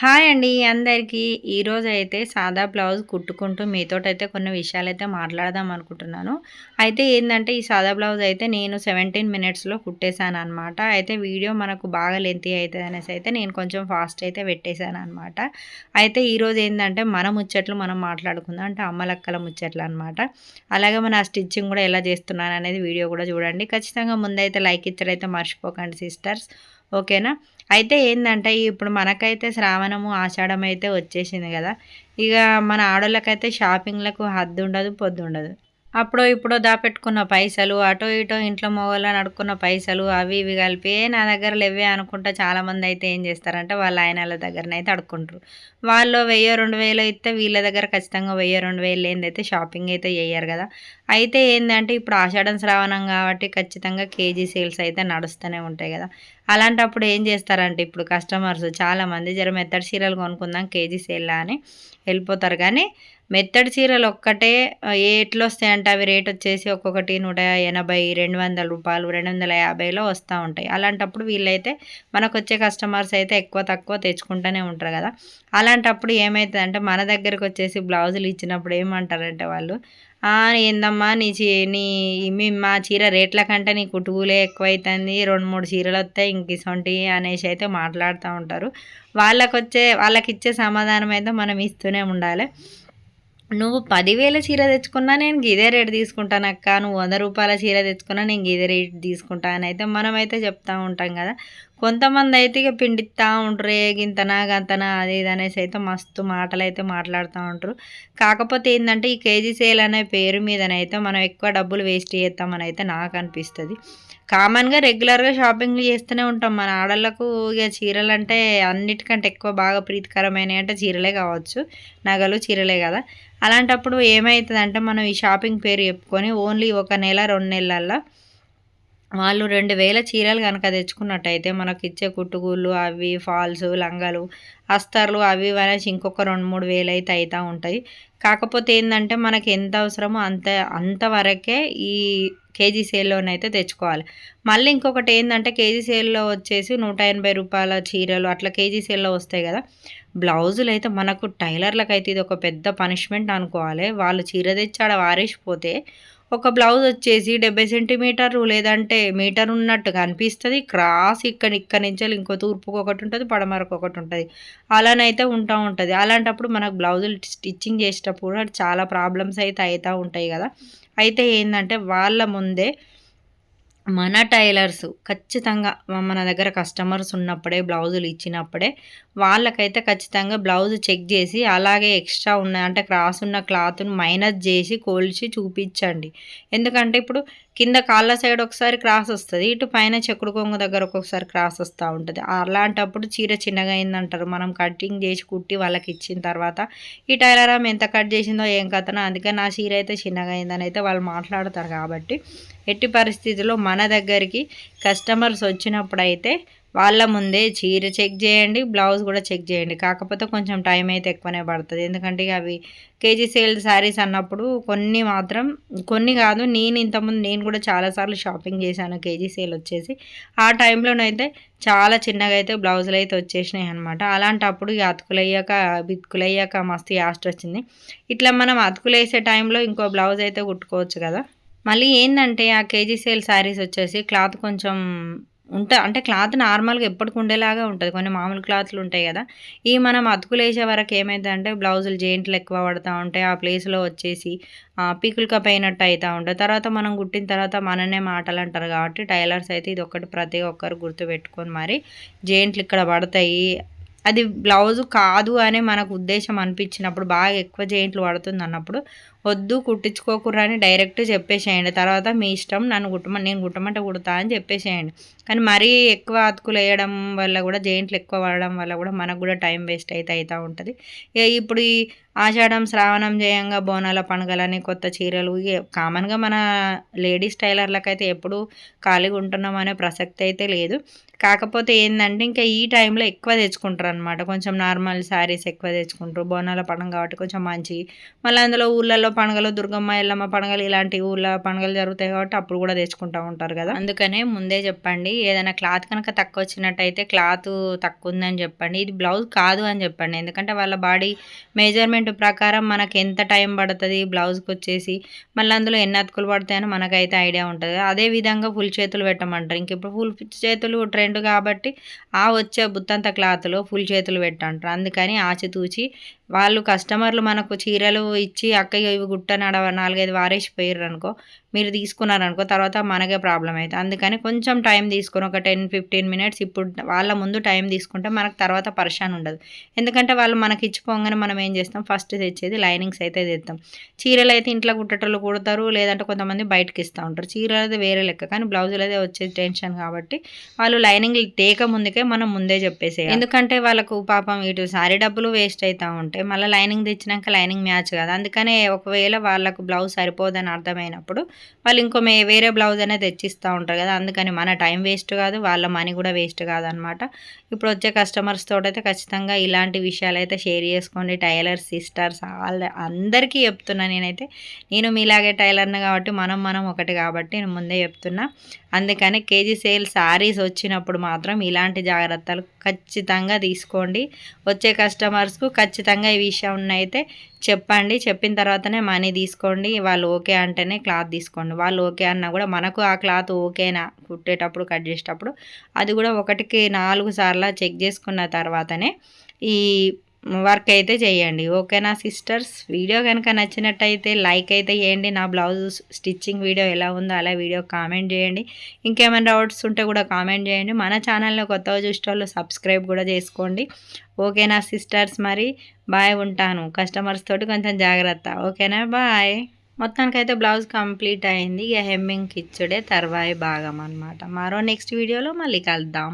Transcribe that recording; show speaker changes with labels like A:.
A: Hi అండి అందరికీ. ఈరోజు అయితే సాదా బ్లౌజ్ కుట్టుకుంటూ మీతోటైతే కొన్ని విషయాలు అయితే మాట్లాడదాం అనుకుంటున్నాను. అయితే ఏంటంటే ఈ సాదా బ్లౌజ్ అయితే నేను సెవెంటీన్ మినిట్స్లో కుట్టేశాను అనమాట అయితే వీడియో మనకు బాగా లెంతీ అవుతుంది అనేసి అయితే నేను కొంచెం ఫాస్ట్ అయితే పెట్టేశాను అనమాట అయితే ఈరోజు ఏంటంటే మన ముచ్చట్లు మనం మాట్లాడుకుందాం. అంటే అమ్మలక్కల ముచ్చట్లు అనమాట అలాగే మన స్టిచ్చింగ్ కూడా ఎలా చేస్తున్నాను అనేది వీడియో కూడా చూడండి. ఖచ్చితంగా ముందైతే లైక్ ఇచ్చారైతే మర్చిపోకండి సిస్టర్స్. ఓకేనా? అయితే ఏంటంటే ఇప్పుడు మనకైతే శ్రావణము ఆషాఢం అయితే వచ్చేసింది కదా. ఇక మన ఆడోళ్ళకైతే షాపింగ్లకు హద్దు ఉండదు పొద్దు ఉండదు. అప్పుడో ఇప్పుడో దాపెట్టుకున్న పైసలు అటో ఇటో ఇంట్లో మొగల నడుకున్న పైసలు అవి ఇవి కలిపి నా దగ్గర లేవే అనుకుంటా చాలామంది అయితే ఏం చేస్తారంటే వాళ్ళ ఆయనల దగ్గరనైతే అడుక్కుంటారు. వాళ్ళు వెయ్యో రెండు వేలు అయితే వీళ్ళ దగ్గర ఖచ్చితంగా వెయ్యో రెండు వేలు ఏందైతే షాపింగ్ అయితే చేయరు కదా. అయితే ఏంటంటే ఇప్పుడు ఆషాఢం శ్రావణం కాబట్టి ఖచ్చితంగా కేజీ సేల్స్ అయితే నడుస్తూనే ఉంటాయి కదా. అలాంటప్పుడు ఏం చేస్తారంటే ఇప్పుడు కస్టమర్స్ చాలామంది జర మెత్తడి చీరలు కొనుక్కుందాం కేజీ సేల్లా అని వెళ్ళిపోతారు. కానీ మెత్తడి చీరలు ఒక్కటే ఎట్లా వస్తాయంటే అవి రేట్ వచ్చేసి ఒక్కొక్కటి నూట ఎనభై రెండు వందల రూపాయలు రెండు వందల యాభైలో వస్తూ ఉంటాయి. అలాంటప్పుడు వీళ్ళైతే మనకు వచ్చే కస్టమర్స్ అయితే ఎక్కువ తక్కువ తెచ్చుకుంటూనే ఉంటారు కదా. అలాంటప్పుడు ఏమవుతుందంటే మన దగ్గరకు వచ్చేసి బ్లౌజులు ఇచ్చినప్పుడు ఏమంటారంటే వాళ్ళు ఏందమ్మా నీ చీ నీ మా చీర రేట్ల కంటే నీ కుటుగులే ఎక్కువైతుంది రెండు మూడు చీరలు వస్తాయి ఇంక ఇసొంటి అనేసి అయితే మాట్లాడుతూ ఉంటారు. వాళ్ళకొచ్చే వాళ్ళకి ఇచ్చే సమాధానం అయితే మనం ఇస్తూనే ఉండాలి. నువ్వు పదివేల చీర తెచ్చుకున్నా నేను ఇదే రేటు తీసుకుంటాను అక్క. నువ్వు వంద రూపాయల చీర తెచ్చుకున్నా నేను ఇదే రేటు తీసుకుంటాను అని అయితే మనమైతే చెప్తూ ఉంటాం కదా. కొంతమంది అయితే ఇక పిండిస్తూ ఉంటారు ఏ గింతనా గంతనా అది ఇది అనేసి అయితే మస్తు మాటలు అయితే మాట్లాడుతూ ఉంటారు కాకపోతే ఏంటంటే ఈ కేజీ సేల్ అనే పేరు మీదనైతే మనం ఎక్కువ డబ్బులు వేస్ట్ చేస్తామని అయితే నాకు అనిపిస్తుంది. కామన్గా రెగ్యులర్గా షాపింగ్లు చేస్తూనే ఉంటాం. మన ఆడళ్ళకు ఇక చీరలు అంటే అన్నిటికంటే ఎక్కువ బాగా ప్రీతికరమైనవి అంటే చీరలే కావచ్చు. నగలు చీరలే కదా. అలాంటప్పుడు ఏమవుతుందంటే మనం ఈ షాపింగ్ పేరు చెప్పుకొని ఓన్లీ ఒక నెల రెండు నెలల్లో వాళ్ళు రెండు వేల చీరలు కనుక తెచ్చుకున్నట్టయితే మనకి ఇచ్చే కుట్టుగూళ్ళు అవి ఫాల్స్ లంగాలు అస్తర్లు అవి అనేసి ఇంకొక రెండు మూడు వేలు అయితే అవుతూ ఉంటాయి. కాకపోతే ఏంటంటే మనకి ఎంత అవసరమో అంత అంతవరకే ఈ కేజీ సేల్లోనైతే తెచ్చుకోవాలి. మళ్ళీ ఇంకొకటి ఏంటంటే కేజీ సేల్లో వచ్చేసి నూట ఎనభై రూపాయల చీరలు అట్లా కేజీ సేల్లో వస్తాయి కదా. బ్లౌజులు అయితే మనకు టైలర్లకు అయితే ఇది ఒక పెద్ద పనిష్మెంట్ అనుకోవాలి. వాళ్ళు చీర తెచ్చాడ వారేసిపోతే ఒక బ్లౌజ్ వచ్చేసి డెబ్బై సెంటీమీటర్ లేదంటే మీటర్ ఉన్నట్టు కనిపిస్తుంది. క్రాస్ ఇక్కడ ఇక్కడ నుంచి ఇంకో తూర్పుకు ఒకటి ఉంటుంది పడమరకు ఒకటి ఉంటుంది. అలానైతే ఉంటా ఉంటుంది. అలాంటప్పుడు మనకు బ్లౌజులు స్టిచ్చింగ్ చేసేటప్పుడు చాలా ప్రాబ్లమ్స్ అయితే అవుతూ ఉంటాయి కదా. అయితే ఏంటంటే వాళ్ళ ముందే మన టైలర్స్ ఖచ్చితంగా మన దగ్గర కస్టమర్స్ ఉన్నప్పుడే బ్లౌజులు ఇచ్చినప్పుడే వాళ్ళకైతే ఖచ్చితంగా బ్లౌజ్ చెక్ చేసి అలాగే ఎక్స్ట్రా ఉన్న అంటే క్రాస్ ఉన్న క్లాత్ను మైనస్ చేసి కోల్చి చూపించండి. ఎందుకంటే ఇప్పుడు కింద కాళ్ళ సైడ్ ఒకసారి క్రాస్ వస్తుంది ఇటు పైన చెక్కుడు కొంగు దగ్గర ఒక్కొక్కసారి క్రాస్ వస్తూ ఉంటుంది. అలాంటప్పుడు చీర చిన్నగా అయిందంటారు. మనం కటింగ్ చేసి కుట్టి వాళ్ళకి ఇచ్చిన తర్వాత ఈ టైలర్ ఆమె ఎంత కట్ చేసిందో ఏం కథనో అందుకే నా చీర అయితే చిన్నగా అయిందని అయితే వాళ్ళు మాట్లాడతారు కాబట్టి ఎట్టి పరిస్థితుల్లో మన దగ్గరికి కస్టమర్స్ వచ్చినప్పుడు అయితే వాళ్ళ ముందే చీర చెక్ చేయండి బ్లౌజ్ కూడా చెక్ చేయండి. కాకపోతే కొంచెం టైం అయితే ఎక్కువనే పడుతుంది. ఎందుకంటే అవి కేజీ సేల్ శారీస్ అన్నప్పుడు కొన్ని మాత్రం కొన్ని కాదు నేను ఇంతకుముందు నేను కూడా చాలాసార్లు షాపింగ్ చేశాను కేజీ సేల్ వచ్చేసి. ఆ టైంలోనైతే చాలా చిన్నగా అయితే బ్లౌజులు అయితే వచ్చేసినాయి అనమాట అలాంటప్పుడు ఇక అతుకులయ్యాక బిత్కులయ్యాక మస్తు యాస్ట్ వచ్చింది. ఇట్లా మనం అతుకులేసే టైంలో ఇంకో బ్లౌజ్ అయితే కుట్టుకోవచ్చు కదా. మళ్ళీ ఏంటంటే ఆ కేజీ సేల్ శారీస్ వచ్చేసి క్లాత్ కొంచెం ఉంటా అంటే క్లాత్ నార్మల్గా ఎప్పటికి ఉండేలాగా ఉంటుంది. కొన్ని మామూలు క్లాత్లు ఉంటాయి కదా. ఈ మనం అతుకులు వేసే వరకు ఏమైందంటే బ్లౌజులు జెయింట్లు ఎక్కువ పడుతూ ఉంటాయి. ఆ ప్లేస్లో వచ్చేసి పీకులు కప్ అయినట్టు అవుతూ ఉంటాయి. తర్వాత మనం కుట్టిన తర్వాత మననే మాటలు అంటారు కాబట్టి టైలర్స్ అయితే ఇది ఒకటి ప్రతి ఒక్కరు గుర్తుపెట్టుకొని మరి జెయింట్లు ఇక్కడ పడతాయి. అది బ్లౌజు కాదు అని మనకు ఉద్దేశం అనిపించినప్పుడు బాగా ఎక్కువ జెయింట్లు పడుతుంది అన్నప్పుడు వద్దు కుట్టించుకోకుర్రా అని డైరెక్ట్ చెప్పేసేయండి. తర్వాత మీ ఇష్టం నన్ను కుట్టమ నేను కుట్టమంటే కుడతా అని చెప్పేసేయండి. కానీ మరీ ఎక్కువ అతుకులు వేయడం వల్ల కూడా జెయింట్లు ఎక్కువ పడడం వల్ల కూడా మనకు కూడా టైం వేస్ట్ అయితే అవుతూ ఉంటుంది. ఇప్పుడు ఈ ఆషాఢం శ్రావణం చేయంగా బోనాల పండుగలని కొత్త చీరలు కామన్గా మన లేడీస్ టైలర్లకైతే ఎప్పుడు ఖాళీగా ఉంటున్నాం అనే ప్రసక్తి అయితే లేదు. కాకపోతే ఏంటంటే ఇంకా ఈ టైంలో ఎక్కువ తెచ్చుకుంటారు అనమాట కొంచెం నార్మల్ శారీస్ ఎక్కువ తెచ్చుకుంటారు బోనాల పండుగ కాబట్టి కొంచెం మంచి. మళ్ళీ అందులో ఊళ్ళల్లో పండుగలు దుర్గమ్మ ఎల్లమ్మ పండుగలు ఇలాంటి ఊళ్ళో పండుగలు జరుగుతాయి కాబట్టి అప్పుడు కూడా తెచ్చుకుంటూ ఉంటారు కదా. అందుకనే ముందే చెప్పండి ఏదైనా క్లాత్ కనుక తక్కువ వచ్చినట్టయితే క్లాత్ తక్కువ ఉందని చెప్పండి. ఇది బ్లౌజ్ కాదు అని చెప్పండి. ఎందుకంటే వాళ్ళ బాడీ మెజర్మెంట్ ప్రకారం మనకి ఎంత టైం పడుతుంది బ్లౌజ్కి వచ్చేసి. మళ్ళీ అందులో ఎన్ని అతుకులు పడతాయని మనకైతే ఐడియా ఉంటుంది. అదే విధంగా ఫుల్ చేతులు పెట్టమంటారు. ఇంక ఇప్పుడు ఫుల్ చేతులు ట్రెండ్ కాబట్టి ఆ వచ్చే బుత్తంత క్లాత్లో ఫుల్ చేతులు పెట్టంటారు. అందుకని ఆచితూచి వాళ్ళు కస్టమర్లు మనకు చీరలు ఇచ్చి అక్కయ్య ఇవి గుట్ట నడవ నాలుగైదు వారేసిపోయారు అనుకో మీరు తీసుకున్నారనుకో తర్వాత మనకే ప్రాబ్లం అవుతుంది అందుకని కొంచెం టైం తీసుకొని ఒక టెన్ ఫిఫ్టీన్ మినిట్స్ ఇప్పుడు వాళ్ళ ముందు టైం తీసుకుంటే మనకు తర్వాత పరిశాన్ ఉండదు. ఎందుకంటే వాళ్ళు మనకి ఇచ్చిపోగానే మనం ఏం చేస్తాం? ఫస్ట్ తెచ్చేది లైనింగ్స్ అయితే తెస్తాం చీరలు అయితే ఇంట్లో కుట్టేటోళ్ళు కుడతారు లేదంటే కొంతమంది బయటకి ఇస్తూ ఉంటారు. చీరలు అయితే వేరే లెక్క కానీ బ్లౌజులు అయితే వచ్చేది టెన్షన్ కాబట్టి వాళ్ళు లైనింగ్ తేక ముందుకే మనం ముందే చెప్పేసేయాలి. ఎందుకంటే వాళ్ళకు పాపం ఇటు సారీ డబ్బులు వేస్ట్ అవుతూ ఉంటాయి మళ్ళీ లైనింగ్ తెచ్చినాక లైనింగ్ మ్యాచ్ కాదు. అందుకనే ఒకవేళ వాళ్ళకు బ్లౌజ్ సరిపోదని అర్థమైనప్పుడు వాళ్ళు ఇంకో మే వేరే బ్లౌజ్ అనేది తెచ్చిస్తూ ఉంటారు కదా. అందుకని మన టైం వేస్ట్ కాదు వాళ్ళ మనీ కూడా వేస్ట్ కాదనమాట ఇప్పుడు వచ్చే కస్టమర్స్ తోటైతే ఖచ్చితంగా ఇలాంటి విషయాలు అయితే షేర్ చేసుకోండి. టైలర్స్ సిస్టర్స్ వాళ్ళ అందరికీ చెప్తున్నా నేనైతే. నేను మీలాగే టైలర్ని కాబట్టి మనం మనం ఒకటి కాబట్టి నేను ముందే చెప్తున్నా. అందుకని కేజీ సేల్ శారీస్ వచ్చినప్పుడు మాత్రం ఇలాంటి జాగ్రత్తలు ఖచ్చితంగా తీసుకోండి. వచ్చే కస్టమర్స్కు ఖచ్చితంగా ఈ విషయం అయితే చెప్పండి. చెప్పిన తర్వాతనే మనీ తీసుకోండి. వాళ్ళు ఓకే అంటేనే క్లాత్ తీసుకోండి. వాళ్ళు ఓకే అన్నా కూడా మనకు ఆ క్లాత్ ఓకేనా? కుట్టేటప్పుడు కట్ చేసేటప్పుడు. అది కూడా ఒకటికి నాలుగు సార్లు చెక్ చేసుకున్న తర్వాతనే ఈ వర్క్ అయితే చేయండి. ఓకేనా సిస్టర్స్? వీడియో కనుక నచ్చినట్టయితే లైక్ అయితే చేయండి. నా బ్లౌజ్ స్టిచ్చింగ్ వీడియో ఎలా ఉందో అలా వీడియో కామెంట్ చేయండి. ఇంకేమైనా డౌట్స్ ఉంటే కూడా కామెంట్ చేయండి. మన ఛానల్లో కొత్తగా చూసేవాళ్ళు సబ్స్క్రైబ్ కూడా చేసుకోండి. ఓకేనా సిస్టర్స్ మరి? బాయ్ ఉంటాను. కస్టమర్స్ తోటి కొంచెం జాగ్రత్త. ఓకేనా? బాయ్. మొత్తానికైతే బ్లౌజ్ కంప్లీట్ అయింది. ఇక హెమ్మింగ్ కిచ్చుడే తర్వాయి భాగం అనమాట మరో నెక్స్ట్ వీడియోలో మళ్ళీ కలుద్దాం.